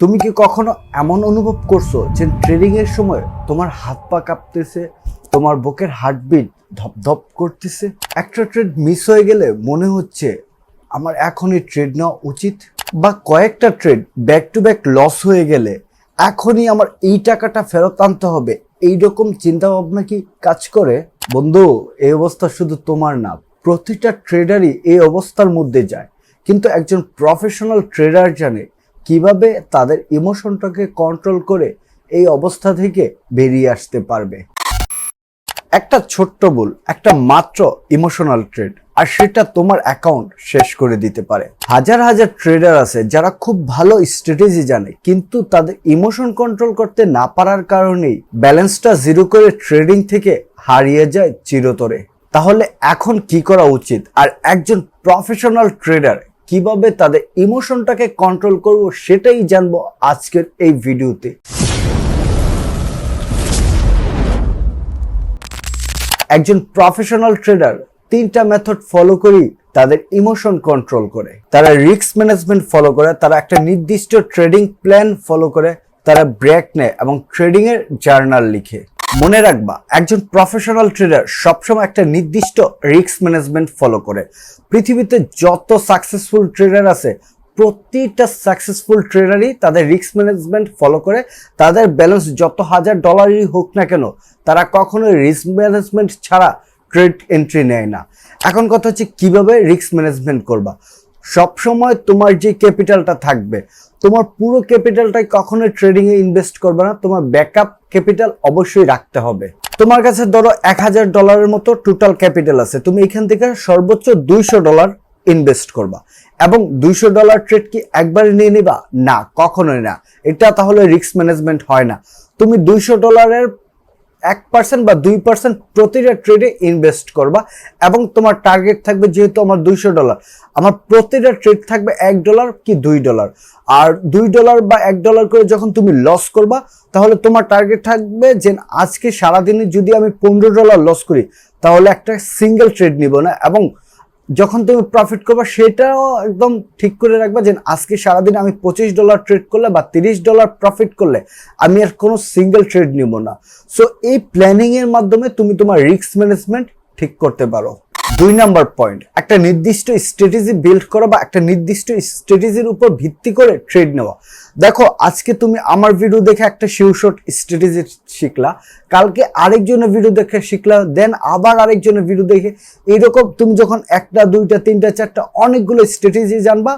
তুমি কি কখনো এমন অনুভব করছ যে ট্রেডিং এর সময় তোমার হাত পা কাঁপতেছে, তোমার বুকের হার্টবিট ধপ ধপ করতেছে? একটা ট্রেড মিস হয়ে গেলে মনে হচ্ছে আমার এখনই ট্রেড নেওয়া উচিত? বা কয়েকটা trade back to back loss হয়ে গেলে এখনই আমার এই টাকাটা ফেরত আনতে হবে? এইরকম চিন্তা ভাবনা কি কাজ করে? বন্ধু, এই অবস্থা শুধু তোমার না, প্রতিটা ট্রেডারই এই অবস্থার মধ্যে যায়। কিন্তু একজন প্রফেশনাল ট্রেডার জানে কীভাবে তাদের ইমোশনটাকে কন্ট্রোল করে এই অবস্থা থেকে বেরিয়ে আসতে পারবে? একটা ছোট্ট ভুল, একটা মাত্র ইমোশনাল ট্রেড আর সেটা তোমার অ্যাকাউন্ট শেষ করে দিতে পারে। হাজার হাজার ট্রেডার আছে যারা খুব ভালো স্ট্র্যাটেজি জানে, কিন্তু তাদের ইমোশন কন্ট্রোল করতে না পারার কারণেই ব্যালেন্সটা জিরো করে ট্রেডিং থেকে হারিয়ে যায় চিরতরে। তাহলে এখন কি করা উচিত? আর একজন প্রফেশনাল ট্রেডার কীভাবে তাদের ইমোশনটাকে কন্ট্রোল করব সেটাই জানব আজকের এই ভিডিওতে। একজন প্রফেশনাল ট্রেডার তিনটা মেথড ফলো করেই তাদের ইমোশন কন্ট্রোল করে। তারা রিস্ক ম্যানেজমেন্ট ফলো করে, তারা একটা নির্দিষ্ট ট্রেডিং প্ল্যান ফলো করে, তারা ব্রেক নেয় এবং ট্রেডিং এর জার্নাল লিখে। মনে রাখবা, একজন প্রফেশনাল ট্রেডার সবসময় একটা নির্দিষ্ট রিস্ক ম্যানেজমেন্ট ফলো করে। পৃথিবীতে যত সাকসেসফুল ট্রেডার আছে, প্রতিটা সাকসেসফুল ট্রেডারই তাদের রিস্ক ম্যানেজমেন্ট ফলো করে। তাদের ব্যালেন্স যত হাজার ডলারই হোক না কেন, তারা কখনোই রিস্ক ম্যানেজমেন্ট ছাড়া ট্রেড এন্ট্রি নেয় না। এখন কথা হচ্ছে কীভাবে রিস্ক ম্যানেজমেন্ট করবা? সবসময় তোমার যে ক্যাপিটালটা থাকবে, তোমার পুরো ক্যাপিটালটাই কখনোই ট্রেডিংয়ে ইনভেস্ট করবে না, তোমার ব্যাকআপ ক্যাপিটাল অবশ্যই রাখতে হবে। তোমার কাছে ধরো এক হাজার ডলারের মতো টোটাল ক্যাপিটাল আছে, তুমি এখান থেকে সর্বোচ্চ দুইশো ডলার ইনভেস্ট করবা। এবং দুইশো ডলার ট্রেড কি একবারে নিয়ে নিবা? না, কখনোই না। এটা তাহলে রিস্ক ম্যানেজমেন্ট হয় না। তুমি দুইশো ডলারের এক পার্সেন্ট বা দুই পার্সেন্ট প্রতিটা ট্রেডে ইনভেস্ট করবা এবং তোমার টার্গেট থাকবে যেহেতু আমার দুইশো ডলার আমার প্রতিটা ট্রেড থাকবে এক ডলার কি দুই ডলার আর দুই ডলার বা এক ডলার করে যখন তুমি লস করবা, তাহলে তোমার টার্গেট থাকবে যে আজকে সারাদিনে যদি আমি পনেরো ডলার লস করি, তাহলে একটা সিঙ্গেল ট্রেড নিব না এবং যখন তুমি প্রফিট করবা, সেটাও একদম ঠিক করে রাখবা যে আজকে সারাদিন আমি পঁচিশ ডলার ট্রেড করলে বা তিরিশ ডলার প্রফিট করলে আমি আর কোনো সিঙ্গেল ট্রেড নিব না। সো এই প্ল্যানিংয়ের মাধ্যমে তুমি তোমার রিস্ক ম্যানেজমেন্ট ঠিক করতে পারো। দুই নাম্বার পয়েন্ট একটা নির্দিষ্ট স্ট্র্যাটেজি বিল্ড করা বা একটা নির্দিষ্ট স্ট্র্যাটেজির উপর ভিত্তি করে ট্রেড নেওয়া। দেখো, আজকে তুমি আমার ভিডিও দেখে একটা শিওশট স্ট্র্যাটেজি শিখলা, কালকে আরেকজনের ভিডিও দেখে শিখলা দেন আবার আরেকজনের ভিডিও দেখে। এইরকম তুমি যখন একটা, দুইটা, তিনটা, চারটা অনেকগুলো স্ট্র্যাটেজি জানবা,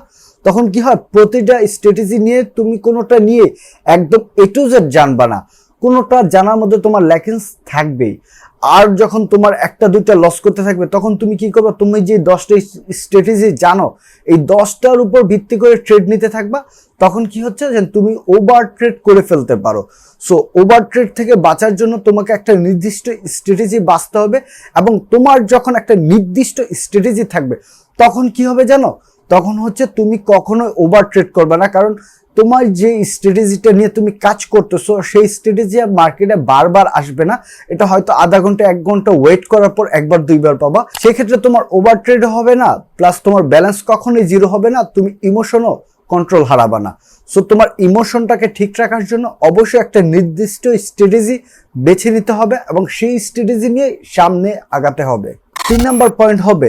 তখন কি হয়, প্রতিটা স্ট্র্যাটেজি নিয়ে তুমি কোনোটা নিয়ে একদম এ টু জেড জানবা না। কোনোটা জানার মধ্যে তোমার ল্যাকিংস থাকবেই। আর যখন তোমার একটা, দুইটা লস করতে থাকবে, তখন তুমি কি করবে? তুমি যে দশটা স্ট্র্যাটেজি জানো, এই দশটার উপর ভিত্তি করে ট্রেড নিতে থাকবা, তখন কি হচ্ছে? যে তুমি ওভার ট্রেড করে ফেলতে পারো। সো ওভার ট্রেড থেকে বাঁচার জন্য তোমাকে একটা নির্দিষ্ট স্ট্র্যাটেজি বাঁচতে হবে এবং তোমার যখন একটা নির্দিষ্ট স্ট্র্যাটেজি থাকবে, তখন কি হবে জানো? তখন হচ্ছে তুমি কখনোই ওভার ট্রেড করবে না। কারণ তোমার যে স্ট্র্যাটেজিটা নিয়ে তুমি কাজ করতেছো, সেই স্ট্র্যাটেজি আর মার্কেটে বারবার আসবে না। এটা হয়তো আধা ঘণ্টা, এক ঘণ্টা ওয়েট করার পর একবার, দুইবার পাবা। সেক্ষেত্রে তোমার ওভার ট্রেড হবে না প্লাস তোমার ব্যালেন্স কখনোই জিরো হবে না, তুমি ইমোশনও কন্ট্রোল হারাবা না। সো তোমার ইমোশনটাকে ঠিক রাখার জন্য অবশ্যই একটা নির্দিষ্ট স্ট্র্যাটেজি বেছে নিতে হবে এবং সেই স্ট্র্যাটেজি নিয়ে সামনে আগাতে হবে। তিন নাম্বার পয়েন্ট হবে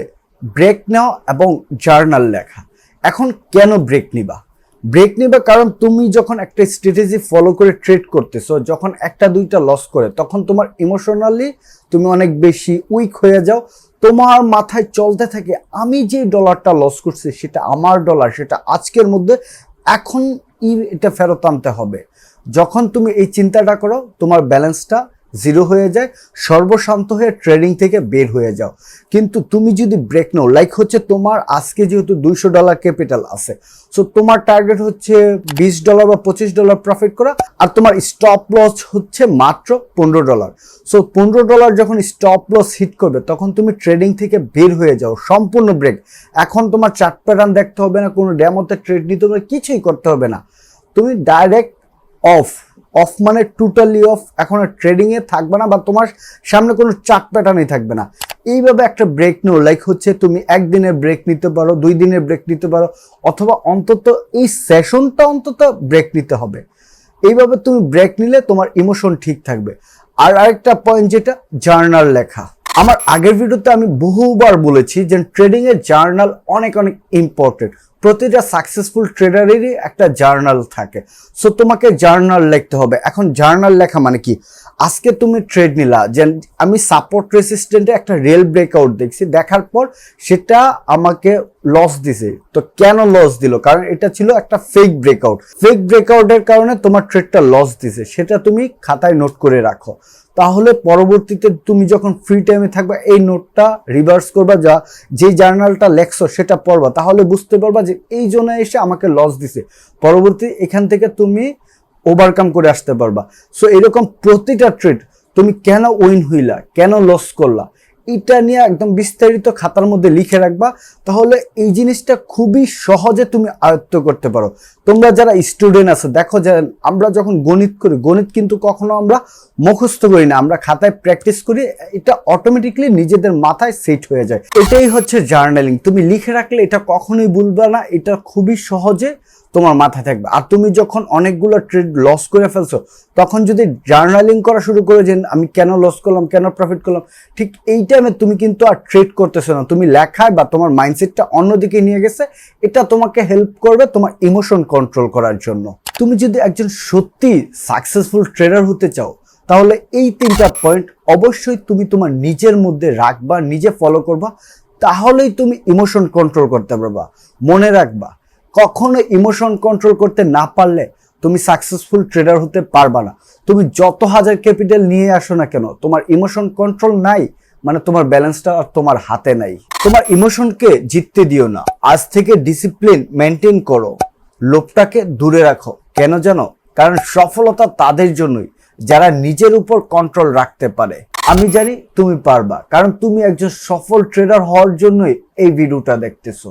ব্রেক নেওয়া এবং জার্নাল লেখা। এখন কেন ব্রেক নিবা? ব্রেক নিবে কারণ তুমি যখন একটা স্ট্র্যাটেজি ফলো করে ট্রেড করতেছো, যখন একটা দুইটা লস করে, তখন তোমার ইমোশনালি তুমি অনেক বেশি উইক হয়ে যাও। তোমার মাথায় চলতে থাকে, আমি যে ডলারটা লস করছি, সেটা আমার ডলার সেটা আজকের মধ্যে, এখন এটা ফেরত আনতে হবে। যখন তুমি এই চিন্তাটা করো, তোমার ব্যালেন্সটা জিরো হয়ে যায়, সর্বশান্ত হয়ে ট্রেডিং থেকে বের হয়ে যাও। কিন্তু তুমি যদি ব্রেক নাও লাইক হচ্ছে তোমার আজকে যেহেতু দুইশো ডলার ক্যাপিটাল আছে সো তোমার টার্গেট হচ্ছে বিশ ডলার বা পঁচিশ ডলার প্রফিট করা, আর তোমার স্টপ লস হচ্ছে মাত্র পনেরো ডলার সো পনেরো ডলার যখন স্টপ লস হিট করবে, তখন তুমি ট্রেডিং থেকে বের হয়ে যাও, সম্পূর্ণ ব্রেক এখন তোমার চার্ট প্যাটার্ন দেখতে হবে না, কোনো ড্যামতে ট্রেড নিতে হবে কিছুই করতে হবে না। তুমি ডাইরেক্ট অফ অফ মানে টোটালি অফ এখন ট্রেডিং এ থাকবে না বা তোমার সামনে কোনো চার্ট প্যাটার্নই থাকবে না। এইভাবে একটা ব্রেক নিও লাইক হচ্ছে তুমি একদিনের ব্রেক নিতে পারো, দুই দিনের ব্রেক নিতে পারো, অথবা অন্তত এই সেশনটা অন্তত ব্রেক নিতে হবে। এইভাবে তুমি ব্রেক নিলে তোমার ইমোশন ঠিক থাকবে। আর আরেকটা পয়েন্ট যেটা জার্নাল লেখা। আমার আগের ভিডিওতে আমি বহুবার বলেছি যে ট্রেডিং এর জার্নাল অনেক অনেক ইম্পর্টেন্ট প্রতিটা সাকসেসফুল ট্রেডারেরই একটা জার্নাল থাকে। সো তোমাকে জার্নাল লিখতে হবে। এখন জার্নাল লেখা মানে কি? আজকে তুমি ট্রেড নিলা। যে আমি সাপোর্ট রেসিস্ট্যান্টে একটা রেল ব্রেকআউট দেখছি। দেখার পর সেটা আমাকে লস দিছে। তো কেন লস দিল? কারণ এটা ছিল একটা ফেক ব্রেকআউট ফেক ব্রেকআউটের কারণে তোমার ট্রেডটা লস দিছে। সেটা তুমি খাতায় নোট করে রাখো। তাহলে পরবর্তীতে তুমি যখন ফ্রি টাইমে থাকবা, এই নোটটা রিভার্স করবা যা, যে জার্নালটা লেখছো সেটা পড়বা। তাহলে বুঝতে পারবা যে এই জন্য এসে আমাকে লস দিছে। পরবর্তী এখান থেকে তুমি ওভারকাম করে আসতে পারবা। সো এরকম প্রতিটা ট্রেড তুমি কেন উইন হইলা? কেন লস করলা? এটা নিয়ে একদম বিস্তারিত খাতার মধ্যে লিখে রাখবা। তাহলে এই জিনিসটা খুবই সহজে তুমি আয়ত্ত করতে পারো। তোমরা যারা স্টুডেন্ট আছো, দেখো যে আমরা যখন গণিত করি, গণিত কিন্তু কখনো আমরা মুখস্থ করি না। আমরা খাতায় প্র্যাকটিস করি, এটা অটোমেটিকলি নিজেদের মাথায় সেট হয়ে যায়। এটাই হচ্ছে জার্নালিং তুমি লিখে রাখলে এটা কখনোই ভুলবে না। এটা খুবই সহজে তোমার মাথায় থাকবে। আর তুমি যখন অনেকগুলো ট্রেড লস করে ফেলছো, তখন যদি জার্নালিং করা শুরু করে যে, আমি কেন লস করলাম, কেন প্রফিট করলাম? ঠিক এই টাইমে তুমি কিন্তু আর ট্রেড করতেছো না। তুমি লেখায় বা তোমার মাইন্ডসেটটা অন্যদিকে নিয়ে গেছে। এটা তোমাকে হেল্প করবে তোমার ইমোশন কন্ট্রোল করার জন্য। তুমি যদি একজন সত্যি সাকসেসফুল ট্রেডার হতে চাও, তাহলে এই তিনটা পয়েন্ট অবশ্যই তুমি তোমার নিজের মধ্যে রাখবা, নিজে ফলো করবা। তাহলেই তুমি ইমোশন কন্ট্রোল করতে পারবা। মনে রাখবা। কখনো ইমোশন কন্ট্রোল করতে না পারলে তুমি সাকসেসফুল ট্রেডার হতে পারবা না। তুমি যত হাজার ক্যাপিটাল নিয়ে আসো না কেন, তোমার ইমোশন কন্ট্রোল নাই মানে তোমার ব্যালেন্সটা আর তোমার হাতে নাই। তোমার ইমোশনকে জিততে দিও না। আজ থেকে ডিসিপ্লিন মেনটেন করো। লোভটাকে দূরে রাখো। কেন জানো? কারণ সফলতা তাদের জন্যই, যারা নিজের উপর কন্ট্রোল রাখতে পারে। আমি জানি তুমি পারবা, কারণ তুমি একজন সফল ট্রেডার হওয়ার জন্যই এই ভিডিওটা দেখতেছো।